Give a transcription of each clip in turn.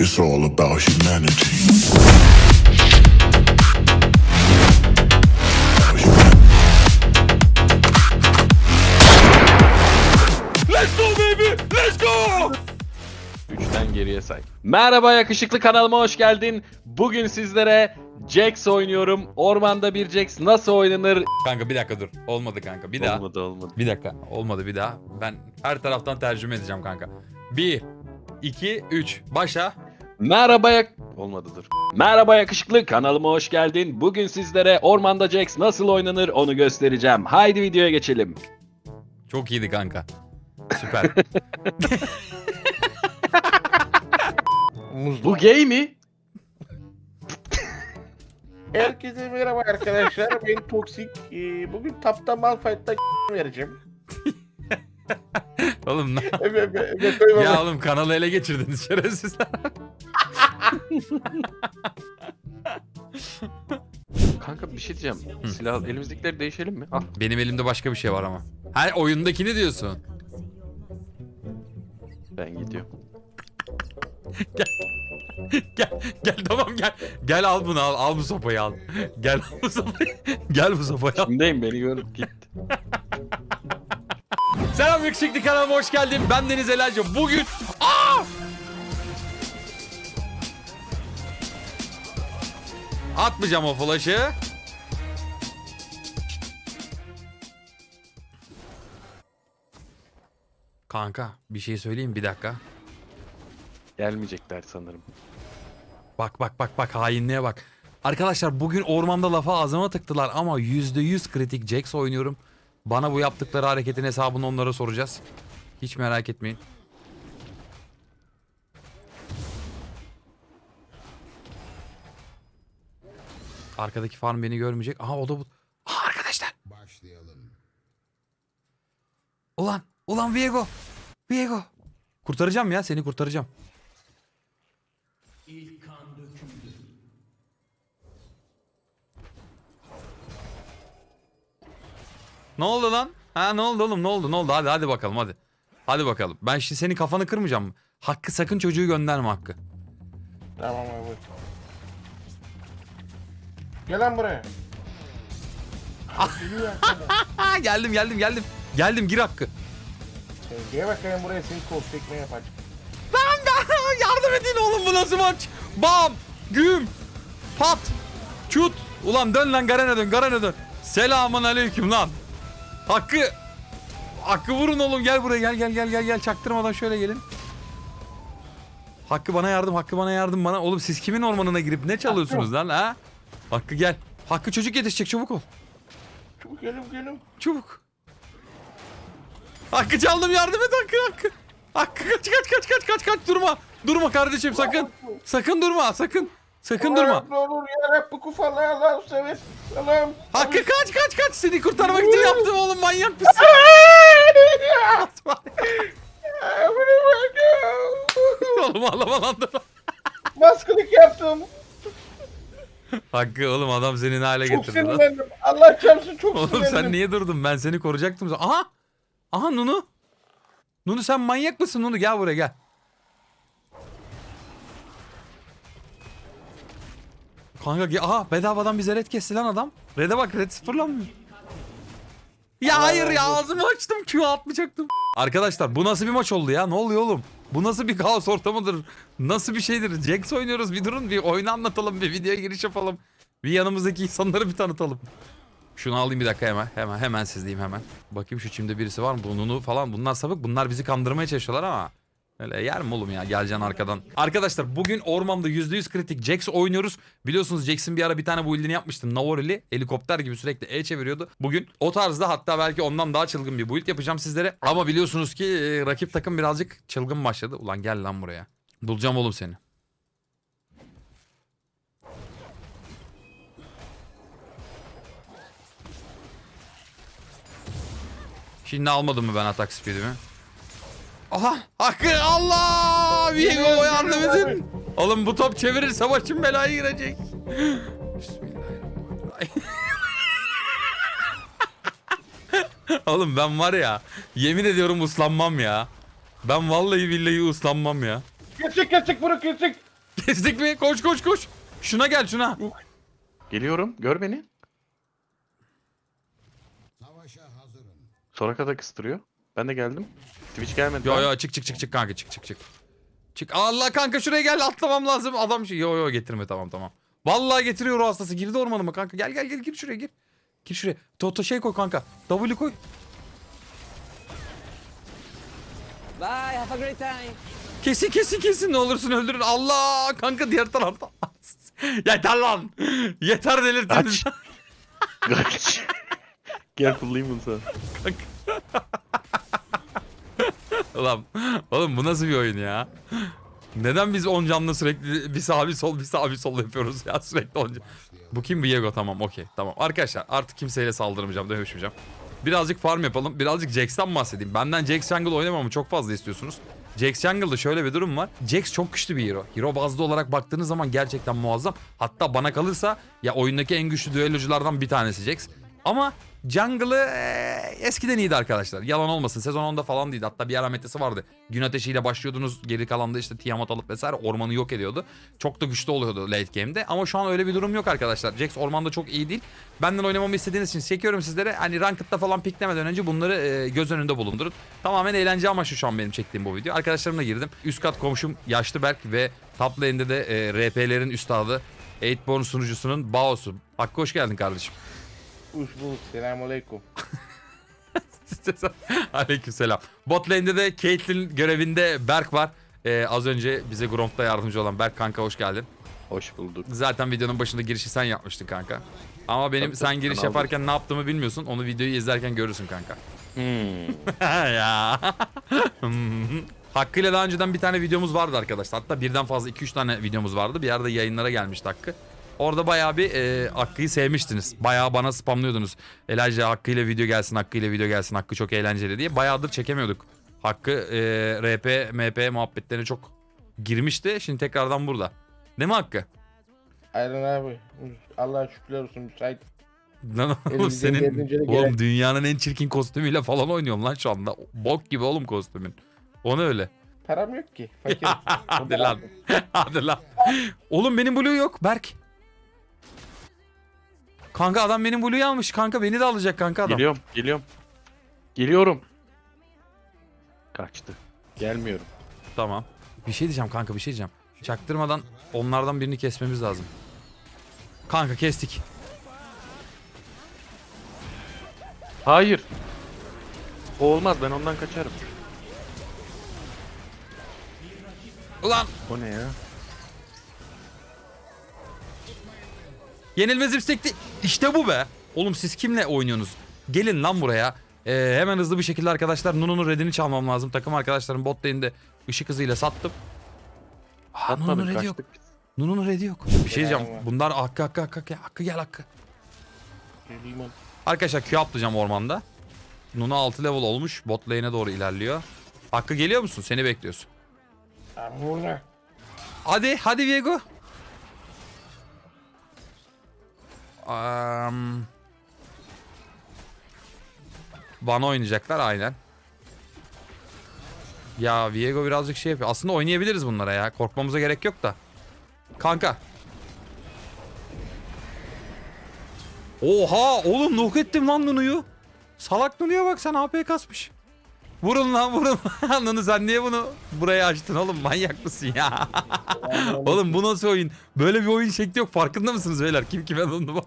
It's all about humanity. Let's go baby! Let's go! Üçten geriye say. Merhaba yakışıklı kanalıma hoş geldin. Bugün sizlere Jax oynuyorum. Ormanda bir Jax nasıl oynanır? Kanka bir dakika dur. Olmadı kanka. Bir daha. Olmadı olmadı. Bir dakika. Olmadı bir daha. Ben her taraftan tercüme edeceğim kanka. 1 2 3 Başla. Merhaba yak... Olmadı dur. Merhaba yakışıklı kanalıma hoş geldin. Bugün sizlere Ormanda Jax nasıl oynanır onu göstereceğim. Haydi videoya geçelim. Çok iyiydi kanka. Süper. Bu gay mi? Herkese merhaba arkadaşlar. Ben Toksik. Ee, bugün Tapta Malphite'da vereceğim. oğlum ne- ya oğlum kanalı ele geçirdiniz şerefsizler. Kanka bir şey diyeceğim. Hı. Silah elimizdekileri değişelim mi? Al. Benim elimde başka bir şey var ama. Her oyundakini diyorsun. Ben gidiyorum. Gel gel tamam gel. Gel al bunu al. Al bu sopayı al. Gel al bu sopayı. Gel bu sopayı al. Kimdeyim beni görüp gitti. Selam yakışıklı kanalıma hoş geldin. Ben Deniz Elalci. Bugün... Atmayacağım o flash'ı. Kanka bir şey söyleyeyim bir dakika. Gelmeyecekler sanırım. Bak bak bak bak hainliğe bak. Arkadaşlar bugün ormanda lafa ağzıma tıktılar ama %100 kritik Jax oynuyorum. Bana bu yaptıkları hareketin hesabını onlara soracağız. Hiç merak etmeyin. Arkadaki farm beni görmeyecek. Aha o da bu. Aha arkadaşlar. Başlayalım. Ulan ulan Viego. Viego. Kurtaracağım ya seni kurtaracağım. Ne oldu lan? Ha ne oldu oğlum ne oldu ne oldu hadi hadi bakalım hadi. Hadi bakalım. Ben şimdi senin kafanı kırmayacağım. Hakkı sakın çocuğu gönderme Hakkı. Tamam abi. Gel lan buraya. Geliyor arkadaşlar. Ha geldim geldim geldim. Geldim gir Hakkı. Gel bakayım buraya seni kol tekme yapacak. Lan ben yardım edin oğlum bu nasıl maç? Bam! Güm! Pat! Çut! Ulan dön lan Garen'e dön Garen'e dön. Selamun aleyküm lan. Hakkı! Hakkı vurun oğlum gel buraya gel gel gel gel gel çaktırmadan şöyle gelin. Hakkı bana yardım Hakkı bana yardım bana. Oğlum siz kimin ormanına girip ne çalıyorsunuz lan ha? Hakkı gel. Hakkı çocuk yetişecek çabuk ol. Çabuk gelin gelin. Çabuk. Hakkı çaldım yardım et Hakkı Hakkı. Hakkı kaç kaç kaç kaç kaç kaç durma. Durma kardeşim sakın. Sakın durma sakın. Sakın durma. Ne olur yarabbim kufalı Allah'ım sever. Allah'ım. Hakkı kaç kaç kaç seni kurtarmak için yaptım oğlum manyak mısın? oğlum ağlama lan dur. Baskılık yaptım. Hakkı oğlum adam seni ne hale Çok getirdi lan. sinirlendim. Allah çarpsın çok Oğlum sinirlendim. sen niye durdun ben seni koruyacaktım. Aha. Aha Nunu. Nunu sen manyak mısın Nunu gel buraya gel. Kanka gel. Aha bedavadan bize red kesti lan adam. Red'e bak red sıfırlanmıyor. Ya hayır ya ağzımı açtım Q atmayacaktım. Arkadaşlar bu nasıl bir maç oldu ya? Ne oluyor oğlum? Bu nasıl bir kaos ortamıdır? Nasıl bir şeydir? Jax oynuyoruz bir durun bir oyunu anlatalım bir videoya giriş yapalım. Bir yanımızdaki insanları bir tanıtalım. Şunu alayım bir dakika hemen. Hemen hemen sizleyeyim hemen. Bakayım şu çimde birisi var mı? Bununu falan bunlar sapık. Bunlar bizi kandırmaya çalışıyorlar ama. Öyle yer mi oğlum ya? Geleceksin arkadan. Arkadaşlar bugün ormanda %100 kritik Jax oynuyoruz. Biliyorsunuz Jax'in bir ara bir tane build'ini yapmıştım. Navorili helikopter gibi sürekli E çeviriyordu. Bugün o tarzda hatta belki ondan daha çılgın bir build yapacağım sizlere. Ama biliyorsunuz ki e, rakip takım birazcık çılgın başladı. Ulan gel lan buraya. Bulacağım oğlum seni. Şimdi almadım mı ben atak speed'imi? Aha! Hakkı Allah! Viego yardım edin. Oğlum bu top çevirirse başım belaya girecek. Bismillahirrahmanirrahim. Oğlum ben var ya yemin ediyorum uslanmam ya. Ben vallahi billahi uslanmam ya. Kesik kesik bunu kesik. Kestik mi? Koş koş koş. Şuna gel şuna. Geliyorum. Gör beni. Savaşa hazırım. Soraka da kıstırıyor. Ben de geldim. Twitch gelmedi. Yo lan. yo çık çık çık çık kanka çık çık çık. Çık. Allah kanka şuraya gel atlamam lazım. Adam şey yo yo getirme tamam tamam. Vallahi getiriyor o hastası. Girdi ormanıma kanka. Gel gel gel gir şuraya gir. Gir şuraya. Toto şey koy kanka. W koy. Bye, have a great time. Kesin kesin kesin ne olursun öldürün. Allah kanka diğer tarafta. Yeter lan. Yeter delirtiniz. Kaç. Kaç. Gel kullayayım bunu sana. Ulan oğlum bu nasıl bir oyun ya? Neden biz 10 canlı sürekli bir sağ bir sol bir sağ bir sol yapıyoruz ya sürekli 10 can- Bu kim Viego tamam okey tamam. Arkadaşlar artık kimseyle saldırmayacağım dövüşmeyeceğim. Birazcık farm yapalım. Birazcık Jax'tan bahsedeyim. Benden Jax Jungle oynamamı çok fazla istiyorsunuz. Jax Jungle'da şöyle bir durum var. Jax çok güçlü bir hero. Hero bazlı olarak baktığınız zaman gerçekten muazzam. Hatta bana kalırsa ya oyundaki en güçlü düelloculardan bir tanesi Jax. Ama Jungle'ı eee, eskiden iyiydi arkadaşlar. Yalan olmasın. Sezon 10'da falan değildi. Hatta bir ara metası vardı. Gün ateşiyle başlıyordunuz. Geri kalanda işte Tiamat alıp vesaire ormanı yok ediyordu. Çok da güçlü oluyordu late game'de. Ama şu an öyle bir durum yok arkadaşlar. Jax ormanda çok iyi değil. Benden oynamamı istediğiniz için çekiyorum sizlere. Hani Ranked'da falan piklemeden önce bunları eee, göz önünde bulundurun. Tamamen eğlence amaçlı şu an benim çektiğim bu video. Arkadaşlarımla girdim. Üst kat komşum Yaşlı Berk ve top lane'de de eee, RP'lerin üstadı 8born sunucusunun Bao'su. Hakkı hoş geldin kardeşim. Uş bulduk. Selamünaleyküm. Aleykümselam. Bot lane'de de Caitlyn görevinde Berk var. Ee, az önce bize Gromp'ta yardımcı olan Berk kanka hoş geldin. Hoş bulduk. Zaten videonun başında girişi sen yapmıştın kanka. Ama benim Tabii, sen tabii, giriş ben aldım. yaparken ne yaptığımı bilmiyorsun. Onu videoyu izlerken görürsün kanka. Hmm. ya. Hakkı ile daha önceden bir tane videomuz vardı arkadaşlar. Hatta birden fazla 2-3 tane videomuz vardı. Bir yerde yayınlara gelmişti Hakkı. Orada bayağı bir e, Hakkı'yı sevmiştiniz. Bayağı bana spamlıyordunuz. Elijah Hakkı ile video gelsin, Hakkı ile video gelsin, Hakkı çok eğlenceli diye. Bayağıdır çekemiyorduk. Hakkı e, RP, MP muhabbetlerine çok girmişti. Şimdi tekrardan burada. Değil mi Hakkı? Aynen abi. Allah'a şükürler olsun müsait. Lan oğlum Elimizden senin geldiğince de oğlum gerek- dünyanın en çirkin kostümüyle falan oynuyorum lan şu anda. Bok gibi oğlum kostümün. Onu öyle. Param yok ki. Fakir. Hadi lan. Hadi lan. Oğlum benim Blue yok Berk. Kanka adam benim Blue'yu almış. Kanka beni de alacak kanka adam. Geliyorum. Geliyorum. Geliyorum. Kaçtı. Gelmiyorum. Tamam. Bir şey diyeceğim kanka bir şey diyeceğim. Çaktırmadan onlardan birini kesmemiz lazım. Kanka kestik. Hayır. O olmaz. Ben ondan kaçarım. Ulan O ne ya? Yenilmez istekli. İşte bu be. Oğlum siz kimle oynuyorsunuz? Gelin lan buraya. Ee, hemen hızlı bir şekilde arkadaşlar Nunu'nun redini çalmam lazım. Takım arkadaşlarım bot lane'de ışık hızıyla sattım. Aa, Nunu'nun redi yok. Nunu'nun redi yok. Bir şey diyeceğim. Bunlar hakkı hakkı hakkı hakkı, hakkı gel hakkı. Arkadaşlar Q atlayacağım ormanda. Nunu 6 level olmuş. Bot lane'e doğru ilerliyor. Hakkı geliyor musun? Seni bekliyorsun. Abi burada. Hadi hadi Viego. Um, bana oynayacaklar aynen. Ya Viego birazcık şey yapıyor. Aslında oynayabiliriz bunlara ya. Korkmamıza gerek yok da. Kanka. Oha oğlum nok ettim lan Nunu'yu. Salak Nunu'ya bak sen AP kasmış. Vurun lan vurun. Nunu sen niye bunu buraya açtın oğlum manyak mısın ya? oğlum bu nasıl oyun? Böyle bir oyun şekli yok farkında mısınız beyler? Kim kime Nunu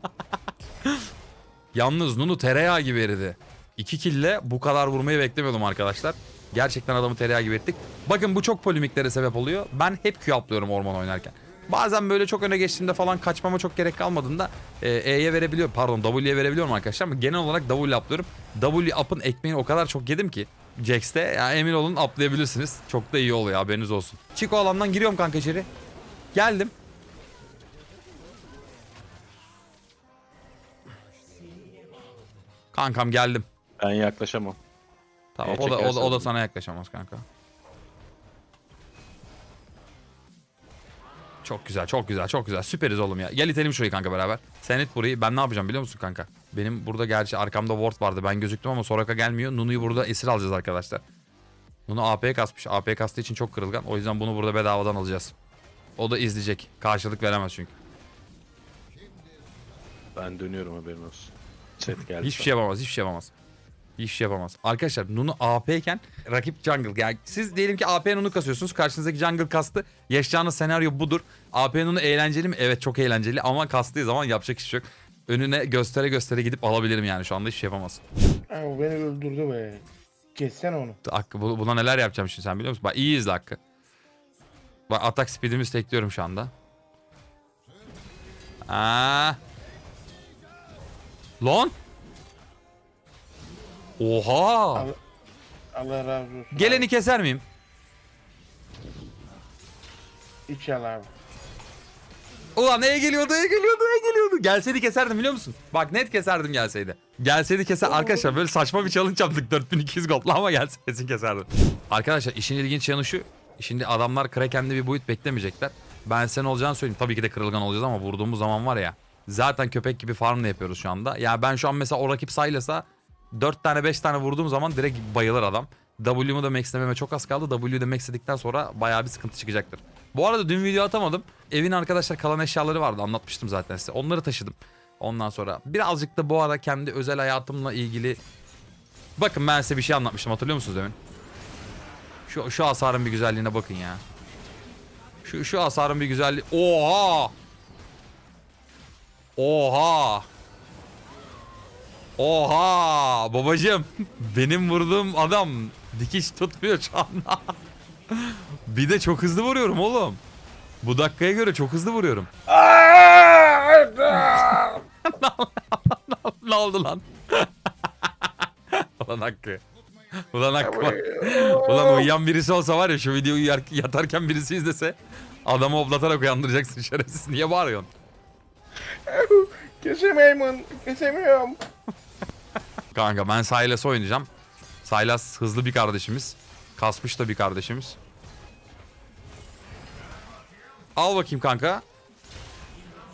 Yalnız Nunu tereyağı gibi eridi. İki kille bu kadar vurmayı beklemiyordum arkadaşlar. Gerçekten adamı tereyağı gibi ettik. Bakın bu çok polemiklere sebep oluyor. Ben hep Q atlıyorum orman oynarken. Bazen böyle çok öne geçtiğimde falan kaçmama çok gerek kalmadığında e, E'ye verebiliyorum. Pardon W'ye verebiliyorum arkadaşlar ama genel olarak W atlıyorum. W up'ın ekmeğini o kadar çok yedim ki. Jax'te ya emin olun atlayabilirsiniz. Çok da iyi oluyor haberiniz olsun. Chico alandan giriyorum kanka içeri. Geldim. Kankam geldim. Ben yaklaşamam. Tamam o da, o, da, o da sana yaklaşamaz kanka. Çok güzel çok güzel çok güzel süperiz oğlum ya. Gel itelim şurayı kanka beraber. Sen it burayı ben ne yapacağım biliyor musun kanka? Benim burada gerçi arkamda ward vardı ben gözüktüm ama Soraka gelmiyor. Nunu'yu burada esir alacağız arkadaşlar. Nunu AP kasmış. AP kastığı için çok kırılgan. O yüzden bunu burada bedavadan alacağız. O da izleyecek. Karşılık veremez çünkü. Ben dönüyorum haberin olsun. Chat geldi. Hiçbir şey yapamaz, hiçbir şey yapamaz. Hiçbir şey yapamaz. Arkadaşlar Nunu AP iken rakip jungle. Yani siz diyelim ki AP Nunu kasıyorsunuz. Karşınızdaki jungle kastı. Yaşayacağınız senaryo budur. AP Nunu eğlenceli mi? Evet çok eğlenceli ama kastığı zaman yapacak hiçbir şey yok. Önüne göstere göstere gidip alabilirim yani şu anda hiçbir şey yapamaz. Abi beni öldürdü be. Kessene onu. Hakkı bu- buna neler yapacağım şimdi sen biliyor musun? Bak iyi izle Hakkı. Bak atak speedimizi tekliyorum şu anda. Aa. Lan. Oha. Abi- Allah razı olsun. Geleni keser miyim? abi. İç al abi. Ulan neye geliyordu, neye geliyordu, neye geliyordu. Gelseydi keserdim biliyor musun? Bak net keserdim gelseydi. Gelseydi keser. Arkadaşlar böyle saçma bir challenge yaptık 4200 gold'la ama gelse kesin keserdim. Arkadaşlar işin ilginç yanı şu. Şimdi adamlar Kraken'de bir boyut beklemeyecekler. Ben sen olacağını söyleyeyim. Tabii ki de kırılgan olacağız ama vurduğumuz zaman var ya. Zaten köpek gibi farm da yapıyoruz şu anda. Ya ben şu an mesela o rakip Sylas'a 4 tane 5 tane vurduğum zaman direkt bayılır adam. W'mu da maxlememe çok az kaldı. W'de maxledikten sonra bayağı bir sıkıntı çıkacaktır. Bu arada dün video atamadım. Evin arkadaşlar kalan eşyaları vardı anlatmıştım zaten size. Onları taşıdım. Ondan sonra birazcık da bu ara kendi özel hayatımla ilgili... Bakın ben size bir şey anlatmıştım hatırlıyor musunuz demin? Şu, şu hasarın bir güzelliğine bakın ya. Şu, şu hasarın bir güzelliği... Oha! Oha! Oha! Babacım benim vurduğum adam dikiş tutmuyor şu anda. Bir de çok hızlı vuruyorum oğlum. Bu dakikaya göre çok hızlı vuruyorum. ne oldu lan? Ulan Hakkı. Ulan Hakkı bak. Ulan uyuyan birisi olsa var ya şu videoyu yatarken birisi izlese adamı oblatarak uyandıracaksın şerefsiz. Niye bağırıyorsun? Kesemiyorum. Kesemiyorum. Kanka ben Silas oynayacağım. Silas hızlı bir kardeşimiz. Kasmış da bir kardeşimiz. Al bakayım kanka.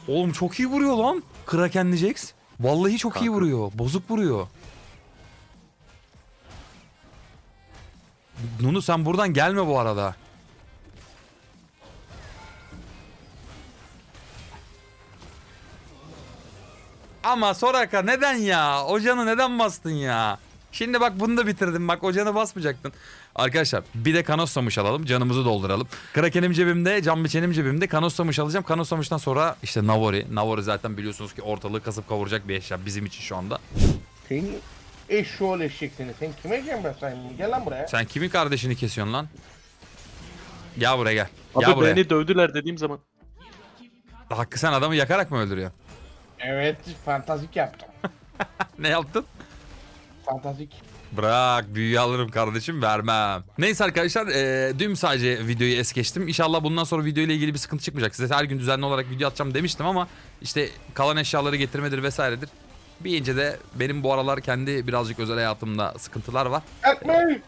Oğlum çok iyi vuruyor lan. Krakenli Jax. Vallahi çok iyi Kanka. vuruyor. Bozuk vuruyor. Nunu sen buradan gelme bu arada. Ama Soraka neden ya? Ocanı neden bastın ya? Şimdi bak bunu da bitirdim. Bak ocanı basmayacaktın. Arkadaşlar bir de Kanossamış alalım. Canımızı dolduralım. Krakenim cebimde, can biçenim cebimde. Kanossamış alacağım. Kanossamış'tan sonra işte Navori. Navori zaten biliyorsunuz ki ortalığı kasıp kavuracak bir eşya bizim için şu anda. Sen eşşoğlu eşek seni. Sen kime gelmezsen gel lan buraya. Sen kimin kardeşini kesiyorsun lan? Gel buraya gel. Abi Gel buraya. beni dövdüler dediğim zaman. Hakkı sen adamı yakarak mı öldürüyorsun? Evet fantazik yaptım. Ne yaptın? Fantazik. Bırak büyüyü alırım kardeşim vermem. Neyse arkadaşlar e, dün sadece videoyu es geçtim. İnşallah bundan sonra video ile ilgili bir sıkıntı çıkmayacak. Size her gün düzenli olarak video atacağım demiştim ama işte kalan eşyaları getirmedir vesairedir. Bir ince de benim bu aralar kendi birazcık özel hayatımda sıkıntılar var. Etmeyin.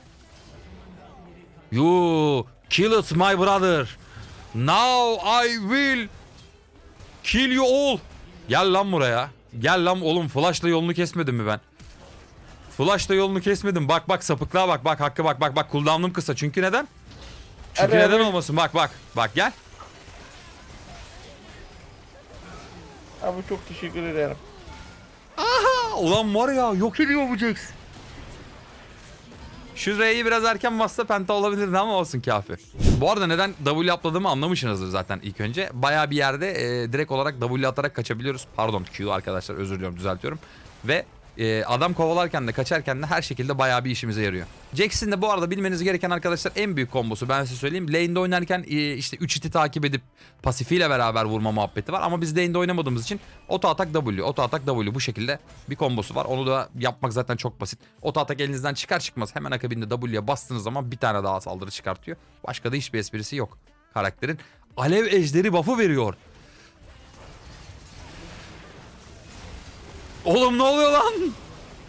You kill it my brother. Now I will kill you all. Gel lan buraya. Gel lan oğlum flashla yolunu kesmedim mi ben? Flashla yolunu kesmedim. Bak bak sapıklığa bak bak hakkı bak bak bak cooldown'um kısa. Çünkü neden? Çünkü Evet, neden evet. olmasın? Bak bak. Bak gel. Abi çok teşekkür ederim. Aa, ulan var ya yok ediyor bu Jax. Şu R'yi biraz erken bassa penta olabilirdi ama olsun kafi. Bu arada neden W atladığımı anlamışsınızdır zaten ilk önce. Bayağı bir yerde e, direkt olarak W atarak kaçabiliyoruz. Pardon Q arkadaşlar özür diliyorum düzeltiyorum. Ve e, adam kovalarken de kaçarken de her şekilde bayağı bir işimize yarıyor. Jax'in de bu arada bilmeniz gereken arkadaşlar en büyük kombosu ben size söyleyeyim. Lane'de oynarken e, işte 3 hiti takip edip pasifiyle beraber vurma muhabbeti var. Ama biz lane'de oynamadığımız için oto atak W, oto atak W bu şekilde bir kombosu var. Onu da yapmak zaten çok basit. Oto atak elinizden çıkar çıkmaz hemen akabinde W'ye bastığınız zaman bir tane daha saldırı çıkartıyor. Başka da hiçbir esprisi yok karakterin. Alev ejderi buff'ı veriyor. Oğlum ne oluyor lan?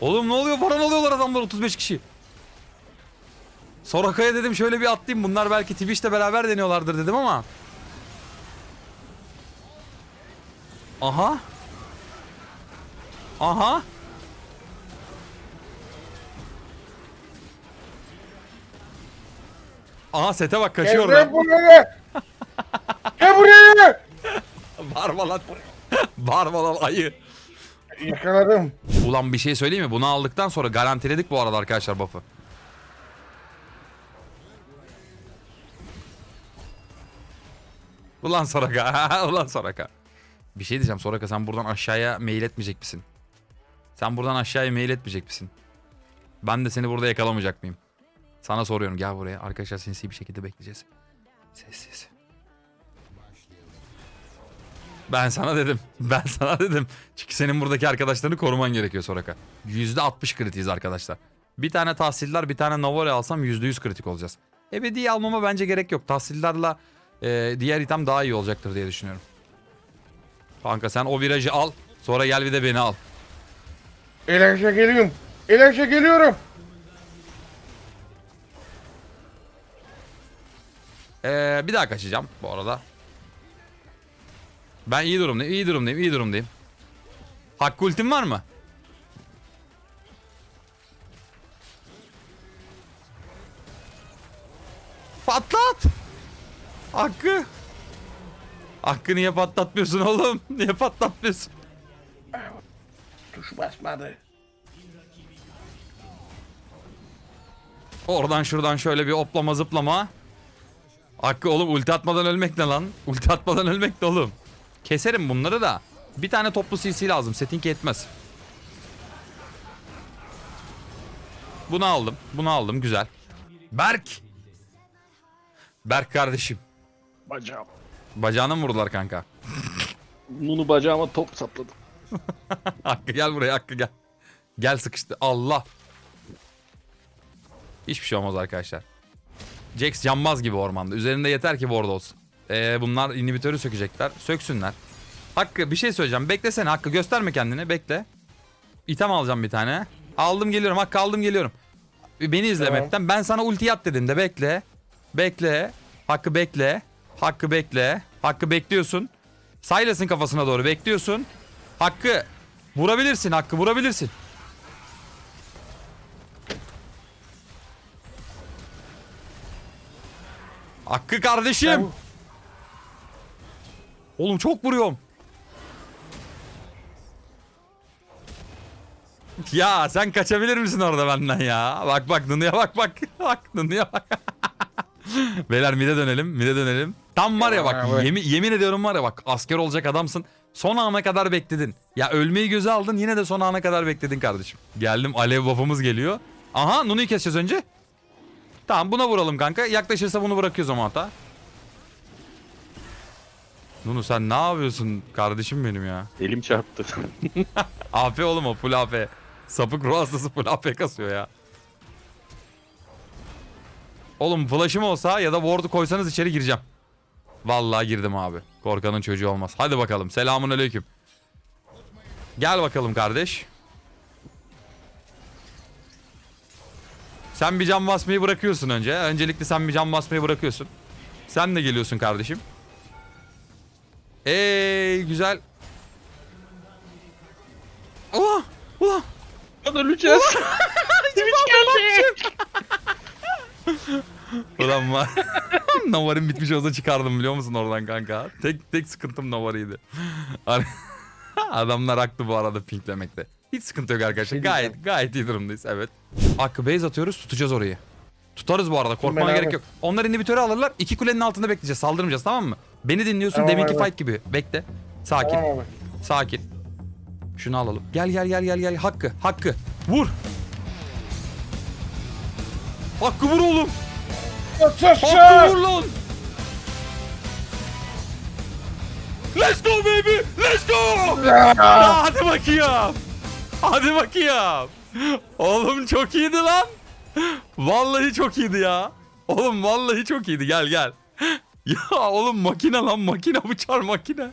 Oğlum ne oluyor? Paran alıyorlar adamlar 35 kişi. Soraka'ya dedim şöyle bir atlayayım. Bunlar belki Twitch'te beraber deniyorlardır dedim ama. Aha. Aha. Aha sete bak kaçıyor Gel buraya. Gel buraya. Bağırma lan. Bağırma lan ayı. Yakaladım. Ulan bir şey söyleyeyim mi? Bunu aldıktan sonra garantiledik bu arada arkadaşlar buff'ı. Ulan Soraka. Ulan Soraka. Bir şey diyeceğim Soraka sen buradan aşağıya mail etmeyecek misin? Sen buradan aşağıya mail etmeyecek misin? Ben de seni burada yakalamayacak mıyım? Sana soruyorum gel buraya. Arkadaşlar sinsi bir şekilde bekleyeceğiz. Sessiz. Ben sana dedim. Ben sana dedim. Çünkü senin buradaki arkadaşlarını koruman gerekiyor Soraka. %60 kritiyiz arkadaşlar. Bir tane tahsiller bir tane Navore alsam %100 kritik olacağız. Ebedi almama bence gerek yok. Tahsillerle e, diğer item daha iyi olacaktır diye düşünüyorum. Kanka sen o virajı al. Sonra gel bir de beni al. Elaşa geliyorum. Elaşa geliyorum. Ee, bir daha kaçacağım bu arada. Ben iyi durumdayım, iyi durumdayım, iyi durumdayım. Hakkı ultim var mı? Patlat! Hakkı! Hakkı niye patlatmıyorsun oğlum? Niye patlatmıyorsun? Tuş basmadı. Oradan şuradan şöyle bir oplama zıplama. Hakkı oğlum ulti atmadan ölmek ne lan? Ulti atmadan ölmek ne oğlum? Keserim bunları da. Bir tane toplu CC lazım. Setting yetmez. Bunu aldım. Bunu aldım. Güzel. Berk. Berk kardeşim. Bacağım. Bacağına mı vurdular kanka? Nunu bacağıma top sapladı. Hakkı gel buraya Hakkı gel. Gel sıkıştı. Allah. Hiçbir şey olmaz arkadaşlar. Jax cambaz gibi ormanda. Üzerinde yeter ki ward olsun. Ee, bunlar inhibitörü sökecekler. Söksünler. Hakkı bir şey söyleyeceğim. Beklesene Hakkı gösterme kendini. Bekle. İtem alacağım bir tane. Aldım geliyorum. Hakkı aldım geliyorum. Beni izle Tamam. map'ten. Ben sana ulti at dedim de bekle. Bekle. Hakkı bekle. Hakkı bekle. Hakkı bekliyorsun. Silas'ın kafasına doğru bekliyorsun. Hakkı vurabilirsin Hakkı vurabilirsin. Hakkı kardeşim. Oğlum çok vuruyorum. Ya sen kaçabilir misin orada benden ya? Bak bak Nunu'ya bak bak. Bak Nunu'ya bak. Beyler mide dönelim mide dönelim. Tam var ya bak evet. yemin, ediyorum var ya bak asker olacak adamsın. Son ana kadar bekledin. Ya ölmeyi göze aldın yine de son ana kadar bekledin kardeşim. Geldim alev buff'ımız geliyor. Aha Nunu'yu keseceğiz önce. Tamam buna vuralım kanka. Yaklaşırsa bunu bırakıyoruz ama hata. Nunu sen ne yapıyorsun kardeşim benim ya? Elim çarptı. AP oğlum o full AP. Sapık ruh hastası full AP kasıyor ya. Oğlum flash'ım olsa ya da ward'u koysanız içeri gireceğim. Vallahi girdim abi. Korkanın çocuğu olmaz. Hadi bakalım. Selamun aleyküm. Gel bakalım kardeş. Sen bir cam basmayı bırakıyorsun önce. Öncelikle sen bir cam basmayı bırakıyorsun. Sen de geliyorsun kardeşim. Ey güzel. Oh! Oh! Öleceğiz. Ulan var. Navar'ın bitmiş olsa çıkardım biliyor musun oradan kanka? Tek tek sıkıntım Navar'ıydı. Ar- Adamlar haklı bu arada pinklemekte. Hiç sıkıntı yok arkadaşlar. Şey gayet gayet iyi durumdayız evet. Hakkı base atıyoruz tutacağız orayı. Tutarız bu arada korkmana gerek yok. Onlar inhibitörü alırlar. iki kulenin altında bekleyeceğiz saldırmayacağız tamam mı? Beni dinliyorsun Tamam deminki abi. fight gibi. Bekle. Sakin. Tamam abi. Sakin. Şunu alalım. Gel gel gel gel gel. Hakkı. Hakkı. Vur. Hakkı vur oğlum. Hakkı vur lan. Let's go baby. Let's go. Ya, hadi bakayım. Hadi bakayım. Oğlum çok iyiydi lan. Vallahi çok iyiydi ya. Oğlum vallahi çok iyiydi. Gel gel. Ya oğlum makine lan makine bıçar makine.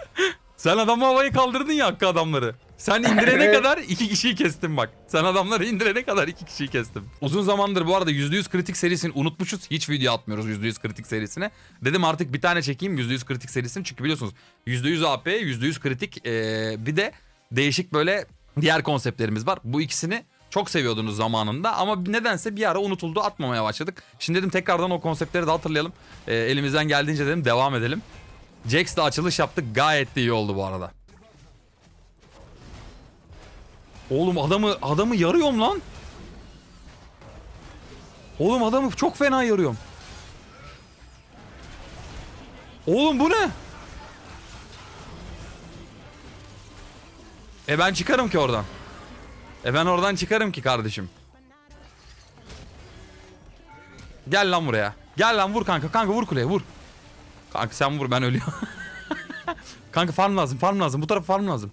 Sen adamı havaya kaldırdın ya hakkı adamları. Sen indirene kadar iki kişiyi kestim bak. Sen adamları indirene kadar iki kişiyi kestim. Uzun zamandır bu arada %100 kritik serisini unutmuşuz. Hiç video atmıyoruz %100 kritik serisine. Dedim artık bir tane çekeyim %100 kritik serisini. Çünkü biliyorsunuz %100 AP, %100 kritik ee, bir de değişik böyle diğer konseptlerimiz var. Bu ikisini Çok seviyordunuz zamanında ama nedense bir ara unutuldu atmamaya başladık. Şimdi dedim tekrardan o konseptleri de hatırlayalım. Ee, elimizden geldiğince dedim devam edelim. Jax'la açılış yaptık gayet de iyi oldu bu arada. Oğlum adamı adamı yarıyorum lan. Oğlum adamı çok fena yarıyorum. Oğlum bu ne? E ben çıkarım ki oradan. E ben oradan çıkarım ki kardeşim. Gel lan buraya. Gel lan vur kanka. Kanka vur kuleye vur. Kanka sen vur ben ölüyorum. kanka farm lazım farm lazım. Bu tarafa farm lazım.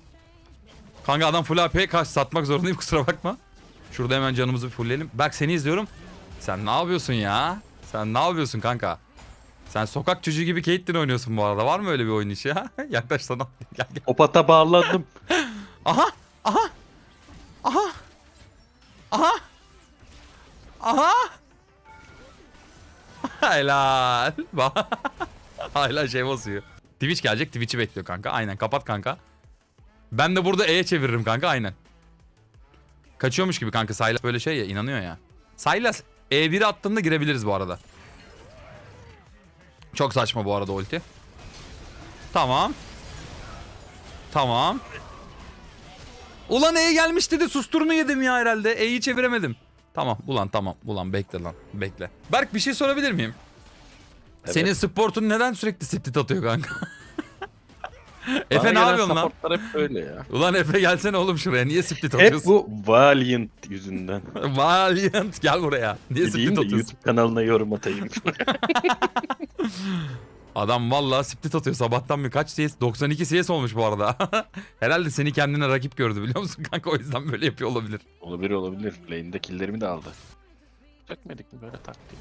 Kanka adam full AP kaç satmak zorundayım kusura bakma. Şurada hemen canımızı bir fullleyelim. Berk seni izliyorum. Sen ne yapıyorsun ya? Sen ne yapıyorsun kanka? Sen sokak çocuğu gibi Caitlyn oynuyorsun bu arada. Var mı öyle bir oyun işi ya? Yaklaş sana. Gel gel. Opata bağladım. Aha! Aha! Aha! Aha! Aha! Helal. Hala şey basıyor. Twitch gelecek. Twitch'i bekliyor kanka. Aynen kapat kanka. Ben de burada E'ye çeviririm kanka aynen. Kaçıyormuş gibi kanka. Sylas böyle şey ya inanıyor ya. Sylas E1'i attığında girebiliriz bu arada. Çok saçma bu arada ulti. Tamam. Tamam. Ulan E'ye gelmiş dedi susturunu yedim ya herhalde. E'yi çeviremedim. Tamam ulan tamam ulan bekle lan bekle. Berk bir şey sorabilir miyim? Evet. Senin sportun neden sürekli split atıyor kanka? Efe ne yapıyorsun lan? hep böyle ya. Ulan Efe gelsene oğlum şuraya. Niye split Hep atıyorsun? bu Valiant yüzünden. Valiant gel buraya. Niye Gideyim split de atıyorsun? YouTube kanalına yorum atayım. Adam vallahi split atıyor sabahtan bir kaç CS? 92 CS olmuş bu arada. Herhalde seni kendine rakip gördü biliyor musun kanka o yüzden böyle yapıyor olabilir. olabilir olabilir. Lane'de killlerimi de aldı. Çekmedik mi böyle taktiği?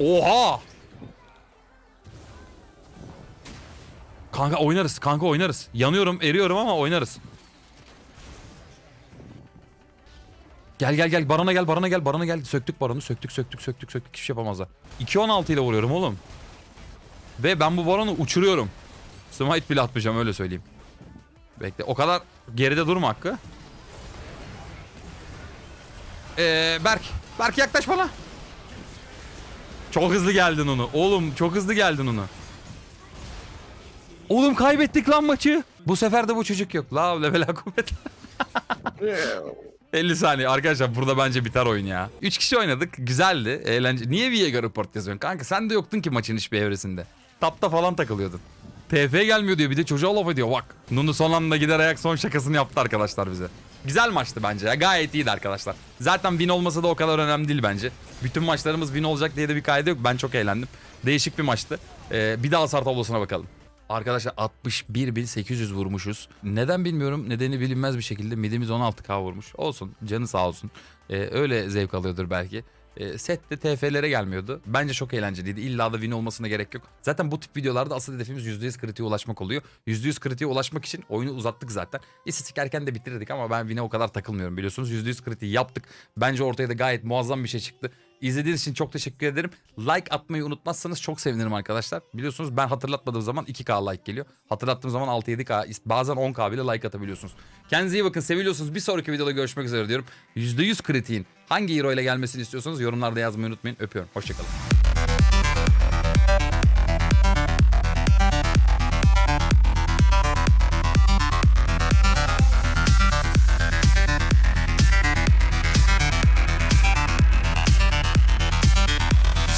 Oha! Kanka oynarız, kanka oynarız. Yanıyorum, eriyorum ama oynarız. Gel gel gel barona gel barona gel barona gel. Söktük baronu söktük söktük söktük söktük hiçbir şey yapamazlar. 2.16 ile vuruyorum oğlum. Ve ben bu baronu uçuruyorum. Smite bile atmayacağım öyle söyleyeyim. Bekle o kadar geride durma hakkı. Ee, Berk. Berk yaklaş bana. Çok hızlı geldin onu. Oğlum çok hızlı geldin onu. Oğlum kaybettik lan maçı. Bu sefer de bu çocuk yok. La havle ve la kuvvet. 50 saniye arkadaşlar burada bence biter oyun ya. 3 kişi oynadık güzeldi eğlence. Niye Viega report yazıyorsun kanka sen de yoktun ki maçın hiçbir evresinde. Tapta falan takılıyordun. TF gelmiyor diyor bir de çocuğa laf ediyor bak. Nunu son anda gider ayak son şakasını yaptı arkadaşlar bize. Güzel maçtı bence ya gayet iyiydi arkadaşlar. Zaten win olmasa da o kadar önemli değil bence. Bütün maçlarımız win olacak diye de bir kaydı yok. Ben çok eğlendim. Değişik bir maçtı. Ee, bir daha hasar tablosuna bakalım. Arkadaşlar 61.800 vurmuşuz. Neden bilmiyorum. Nedeni bilinmez bir şekilde midimiz 16k vurmuş. Olsun. Canı sağ olsun. Ee, öyle zevk alıyordur belki. Ee, sette TF'lere gelmiyordu. Bence çok eğlenceliydi. İlla da win olmasına gerek yok. Zaten bu tip videolarda asıl hedefimiz %100 kritiğe ulaşmak oluyor. %100 kritiğe ulaşmak için oyunu uzattık zaten. İstatistik erken de bitirdik ama ben win'e o kadar takılmıyorum biliyorsunuz. %100 kritiği yaptık. Bence ortaya da gayet muazzam bir şey çıktı. İzlediğiniz için çok teşekkür ederim. Like atmayı unutmazsanız çok sevinirim arkadaşlar. Biliyorsunuz ben hatırlatmadığım zaman 2K like geliyor. Hatırlattığım zaman 6-7K bazen 10K bile like atabiliyorsunuz. Kendinize iyi bakın seviyorsunuz. Bir sonraki videoda görüşmek üzere diyorum. %100 kritiğin hangi hero ile gelmesini istiyorsanız yorumlarda yazmayı unutmayın. Öpüyorum. Hoşçakalın.